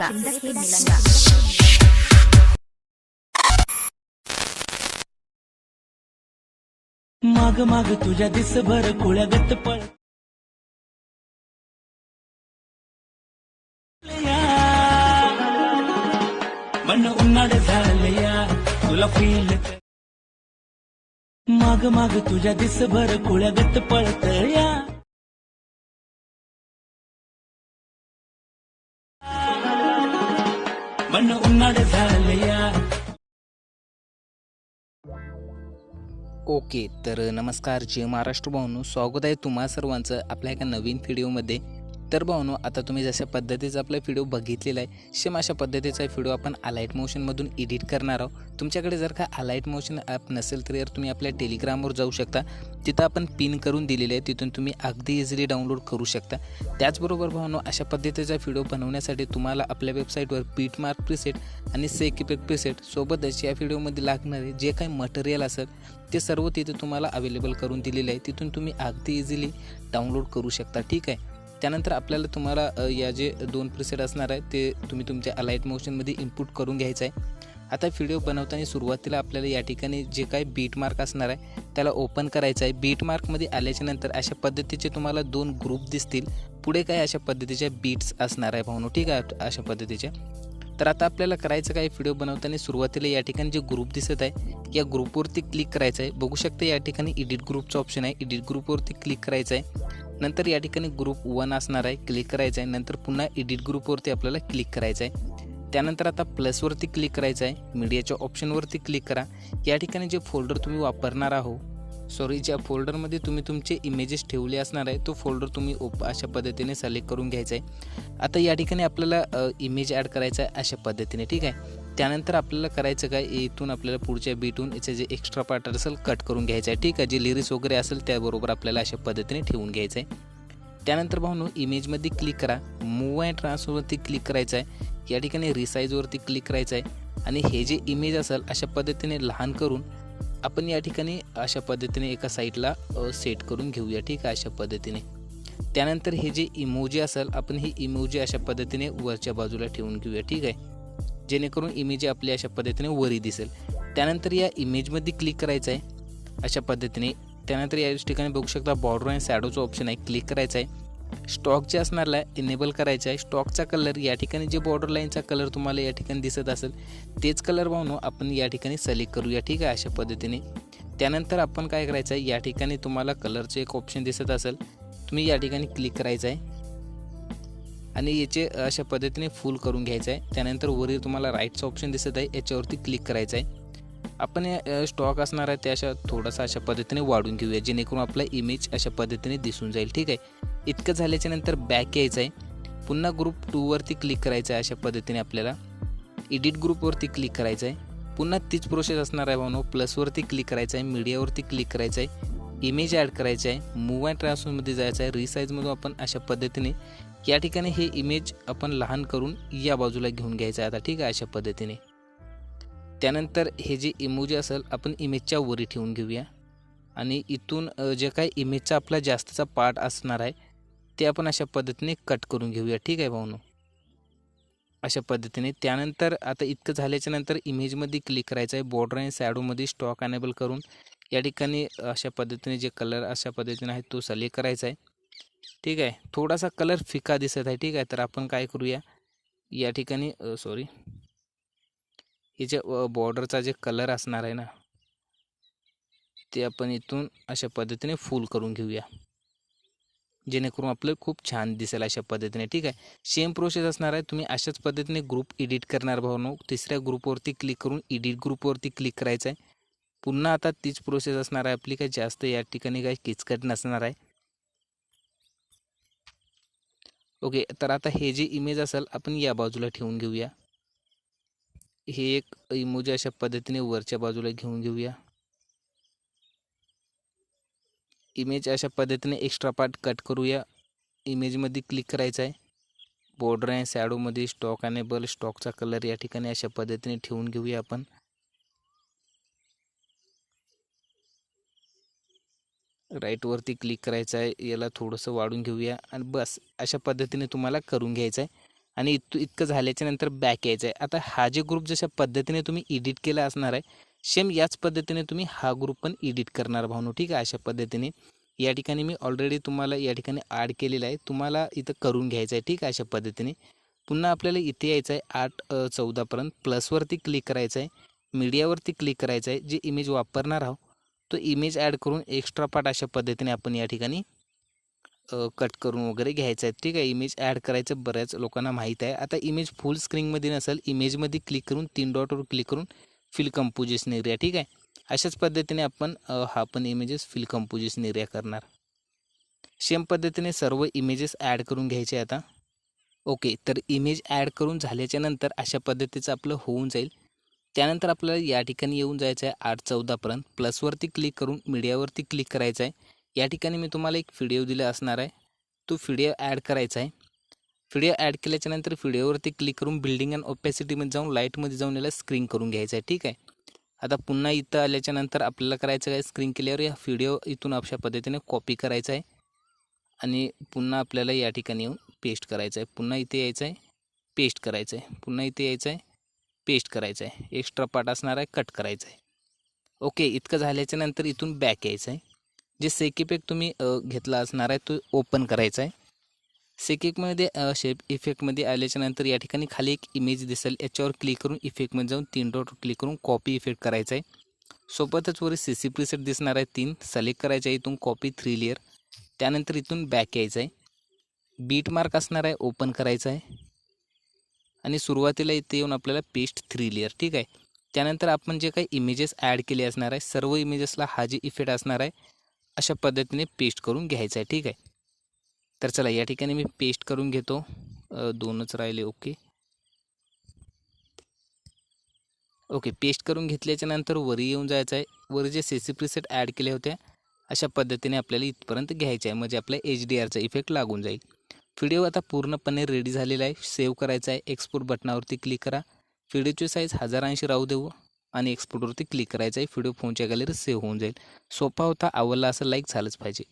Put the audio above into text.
मिलंगा मिलंगा माग माग तुझ्या दिसभर कुळ्यागत पळ मन उन्हाळ झालया तुला फील माग माग तुझ्या दिसभर कुळ्यागत पळतया. ओके तर नमस्कार जे महाराष्ट्र भाऊनू. स्वागत आहे तुम्हा सर्वांचं आपल्या एका नवीन व्हिडिओमध्ये तर भावनो आता तुम्ही जशा पद्धतीचा आपला व्हिडिओ बघितलेला आहे सेम अशा पद्धतीचा व्हिडिओ आपण अलाईट मोशनमधून एडिट करणार आहोत. तुमच्याकडे जर का अलाईट मोशन ॲप नसेल तर यार तुम्ही आपल्या टेलिग्रामवर जाऊ शकता. तिथं आपण पिन करून दिलेले आहे तिथून तुम्ही अगदी इझिली डाउनलोड करू शकता. त्याचबरोबर भावनो अशा पद्धतीचा व्हिडिओ बनवण्यासाठी तुम्हाला आपल्या वेबसाईटवर पीट मार्क प्रिसेट आणि सेक इफेक्ट प्रिसेट सोबतच या व्हिडिओमध्ये लागणारे जे काही मटेरियल असेल ते सर्व तिथे तुम्हाला अवेलेबल करून दिलेले आहे. तिथून तुम्ही अगदी इझिली डाउनलोड करू शकता. ठीक आहे? त्यानंतर आपल्याला तुम्हाला या जे दोन प्रिसेट असणार आहे ते तुम्ही तुमच्या लाइट मोशनमध्ये इनपुट करून घ्यायचं आहे. आता व्हिडिओ बनवताना सुरुवातीला आपल्याला या ठिकाणी जे काही बीट मार्क असणार आहे त्याला ओपन करायचं आहे. बीट मार्कमध्ये आल्याच्यानंतर अशा पद्धतीचे तुम्हाला दोन ग्रुप दिसतील. पुढे काय अशा पद्धतीच्या बीट्स असणार आहे भाऊनो ठीक आहे? अशा पद्धतीच्या तर आता आपल्याला करायचं काय? व्हिडिओ बनवताना सुरुवातीला या ठिकाणी जे ग्रुप दिसत आहे या ग्रुपवरती क्लिक करायचं आहे. बघू शकता या ठिकाणी एडिट ग्रुपचं ऑप्शन आहे. एडिट ग्रुपवरती क्लिक करायचं आहे. नंतर या ठिकाणी ग्रुप वन असणार आहे क्लिक करायचं आहे नंतर पुन्हा एडिट ग्रुपवरती आपल्याला क्लिक करायचं आहे त्यानंतर आता प्लसवरती क्लिक करायचं आहे मीडियाच्या ऑप्शनवरती क्लिक करा. या ठिकाणी जे फोल्डर तुम्ही वापरणार आहो सॉरी ज्या फोल्डरमध्ये तुम्ही तुमचे इमेजेस ठेवले असणार आहे तो फोल्डर तुम्ही ओप अशा पद्धतीने सिलेक्ट करून घ्यायचा आहे. आता या ठिकाणी आपल्याला इमेज ॲड करायचा आहे अशा पद्धतीने ठीक आहे? त्यानंतर आपल्याला करायचं काय? इथून आपल्याला पुढच्या बीटून याचं जे एक्स्ट्रा पार्ट असेल कट करून घ्यायचं आहे ठीक आहे? जे लिरिक्स वगैरे असेल त्याबरोबर आपल्याला अशा पद्धतीने ठेवून घ्यायचं आहे. त्यानंतर भाऊनो इमेजमध्ये क्लिक करा. मूव अँड ट्रान्सफरवरती क्लिक करायचं आहे. या ठिकाणी रिसाईजवरती क्लिक करायचं आहे. आणि हे जे इमेज असेल अशा पद्धतीने लहान करून आपण या ठिकाणी अशा पद्धतीने एका साईडला सेट करून घेऊया ठीक आहे? अशा पद्धतीने. त्यानंतर हे जे इमोजी असेल आपण ही इमोजी अशा पद्धतीने वरच्या बाजूला ठेवून घेऊया ठीक आहे? जेणेकरून इमेज आपली अशा पद्धतीने वरी दिसेल. त्यानंतर या इमेजमध्ये क्लिक करायचं आहे अशा पद्धतीने. त्यानंतर या ठिकाणी बघू शकता बॉर्डर आणि शॅडोचं ऑप्शन आहे. क्लिक करायचं आहे स्टॉक जे असणारला इनेबल करायचा आहे. स्टॉकचा कलर या ठिकाणी जे बॉर्डर लाईनचा कलर तुम्हाला या ठिकाणी दिसत असेल तेच कलर पाहून आपण या ठिकाणी सिलेक्ट करूया. ठीक आहे? अशा पद्धतीने. त्यानंतर आपण काय करायचं आहे? या ठिकाणी तुम्हाला कलरचे एक ऑप्शन दिसत असेल. तुम्ही या ठिकाणी क्लिक करायचं आहे. आणि याचे अशा पद्धतीने फुल करून घ्यायचं आहे. त्यानंतर वरील तुम्हाला राईटचं ऑप्शन दिसत आहे. याच्यावरती क्लिक करायचं आहे. आपण या स्टॉक असणार आहे ते अशा थोडासा अशा पद्धतीने वाढून घेऊया जेणेकरून आपला इमेज अशा पद्धतीने दिसून जाईल ठीक आहे? इतकं झाल्याच्यानंतर बॅक यायचं आहे पुन्हा ग्रुप टूवरती क्लिक करायचं आहे अशा पद्धतीने आपल्याला. एडिट ग्रुपवरती क्लिक करायचं आहे पुन्हा तीच प्रोसेस असणार आहे भावनो प्लसवरती क्लिक करायचं आहे मीडियावरती क्लिक करायचं आहे इमेज ॲड करायचं आहे मूव अँड ट्रान्सफरमध्ये जायचं आहे रिसाईजमधून आपण अशा पद्धतीने या ठिकाणी हे इमेज आपण लहान करून या बाजूला घेऊन घ्यायचं आहे आता ठीक आहे? अशा पद्धतीने. त्यानंतर हे जे इमोजी असेल आपण इमेजच्या वरी ठेवून घेऊया. आणि इथून जे काही इमेजचा आपला जास्तचा पार्ट असणार आहे ते आपण अशा पद्धतीने कट करून घेऊया. ठीक आहे भाऊनो? अशा पद्धतीने. त्यानंतर आता इतकं झाल्याच्यानंतर इमेजमध्ये क्लिक करायचं आहे. बॉर्डर आणि सॅडोमध्ये स्टॉक अनेबल करून या ठिकाणी अशा पद्धतीने जे कलर अशा पद्धतीने आहे तो सलेक्ट करायचा आहे. ठीक आहे? थोडासा कलर फिका दिसत आहे. ठीक आहे? तर आपण काय करूया? या ठिकाणी सॉरी हे बॉर्डरचा जे कलर असणार आहे ना ते आपण इथून अशा पद्धतीने फुल करून घेऊया. जेणेकरून आपलं खूप छान दिसेल अशा पद्धतीने ठीक आहे? सेम प्रोसेस असणार आहे तुम्ही अशाच पद्धतीने ग्रुप एडिट करणार भावनो तिसऱ्या ग्रुपवरती क्लिक करून एडिट ग्रुपवरती क्लिक करायचं आहे. पुन्हा आता तीच प्रोसेस असणार आहे आपली काही जास्त या ठिकाणी काही किचकट नसणार आहे. ओके तर आता हे जे इमेज असेल आपण या बाजूला ठेवून घेऊया. हे एक इमोजी अशा पद्धतीने वरच्या बाजूला घेऊन घेऊया. इमेज अशा पद्धतीने एक्स्ट्रा पार्ट कट करूया. इमेजमध्ये क्लिक करायचं आहे. बॉर्डर आहे सॅडोमध्ये स्टॉक अनेबल स्टॉकचा कलर या ठिकाणी अशा पद्धतीने ठेवून घेऊया आपण. राईटवरती क्लिक करायचं आहे. याला थोडंसं वाढून घेऊया. आणि बस अशा पद्धतीने तुम्हाला करून घ्यायचं आहे. आणि इत इतकं झाल्याच्यानंतर बॅक यायचं आहे. आता हा जे ग्रुप जशा पद्धतीने तुम्ही एडिट केला असणार आहे सेम याच पद्धतीने तुम्ही हा ग्रुप पण एडिट करणार भावनो ठीक आहे? अशा पद्धतीने. या ठिकाणी मी ऑलरेडी तुम्हाला या ठिकाणी ॲड केलेलं आहे. तुम्हाला इथं करून घ्यायचं आहे ठीक आहे? अशा पद्धतीने. पुन्हा आपल्याला इथे यायचं आहे आठ चौदापर्यंत प्लसवरती क्लिक करायचं आहे. मीडियावरती क्लिक करायचं आहे. जे इमेज वापरणार आहोत तो इमेज ॲड करून एक्स्ट्रा पार्ट अशा पद्धतीने आपण या ठिकाणी कट करून वगैरे घ्यायचं आहे. ठीक आहे इमेज ॲड करायचं बऱ्याच लोकांना माहीत आहे. आता इमेज फुल स्क्रीनमध्ये नसेल इमेजमध्ये क्लिक करून तीन डॉटवर क्लिक करून फिल कंपोजिशन एरिया ठीक आहे? अशाच पद्धतीने आपण हा पण इमेजेस फिल कंपोजिशन एरिया करणार. सेम पद्धतीने सर्व इमेजेस ॲड करून घ्यायचे आता. ओके तर इमेज ॲड करून झाल्याच्यानंतर अशा पद्धतीचं आपलं होऊन जाईल. त्यानंतर आपल्याला या ठिकाणी येऊन जायचं आहे आठ चौदापर्यंत प्लसवरती क्लिक करून मीडियावरती क्लिक करायचं आहे. या ठिकाणी मी तुम्हाला एक व्हिडिओ दिला असणार आहे. तो व्हिडिओ ॲड करायचा आहे. व्हिडिओ ॲड केल्याच्यानंतर व्हिडिओवरती क्लिक करून बिल्डिंग अँड ओपॅसिटीमध्ये जाऊन लाईटमध्ये जाऊन याला स्क्रीन करून घ्यायचं आहे ठीक आहे? आता पुन्हा इथं आल्याच्यानंतर आपल्याला करायचं काय? स्क्रीन केल्यावर या व्हिडिओ इथून अशा पद्धतीने कॉपी करायचा आहे. आणि पुन्हा आपल्याला या ठिकाणी येऊन पेस्ट करायचं आहे. पुन्हा इथे यायचं आहे. पेस्ट करायचं आहे. पुन्हा इथे यायचं आहे. पेस्ट करायचं आहे. एक्स्ट्रा पार्ट असणार आहे. कट करायचं आहे. ओके इतकं झाल्याच्यानंतर इथून बॅक यायचं आहे. जे सेकिपेक तुम्ही घेतला असणार आहे तो ओपन करायचा आहे. सेकिकमध्ये शेप इफेक्टमध्ये आल्याच्यानंतर या ठिकाणी खाली एक इमेज दिसेल. याच्यावर क्लिक करून इफेक्टमध्ये जाऊन तीन डॉट क्लिक करून कॉपी इफेक्ट करायचा आहे. सोबतच वर सी सी प्रिसेट दिसणार आहे तीन. सिलेक्ट करायचं आहे इथून कॉपी थ्री लेअर त्यानंतर इथून बॅक यायचं आहे. बीट मार्क असणार आहे ओपन करायचं आहे. आणि सुरुवातीला इथे येऊन आपल्याला पेस्ट थ्री लेअर ठीक आहे. त्यानंतर आपण जे काही इमेजेस ॲड केले असणार आहे सर्व इमेजेसला हा जे इफेक्ट असणार आहे अशा पद्धतीने पेस्ट करून घ्यायचं आहे ठीक आहे? तर चला या ठिकाणी मी पेस्ट करून घेतो. दोनच राहिले ओके. ओके पेस्ट करून घेतल्याच्या नंतर वरी येऊन जायचं आहे. वर जे सी सी प्रिसेट ॲड केले होते अशा पद्धतीने आपल्याला इथपर्यंत घ्यायचं आहे. म्हणजे आपल्या एच डी आरचा इफेक्ट लागून जाईल. व्हिडिओ आता पूर्णपणे रेडी झालेला आहे. सेव्ह करायचा आहे. एक्सपोर्ट बटनावरती क्लिक करा. व्हिडिओची साईज हजार ऐंशी राहू देऊ. आणि एक्सपोर्टवरती क्लिक करायचं आहे. व्हिडिओ फोनच्या गॅलरीत सेव्ह होऊन जाईल. सोपा होता. आवडला असं लाईक झालंच पाहिजे.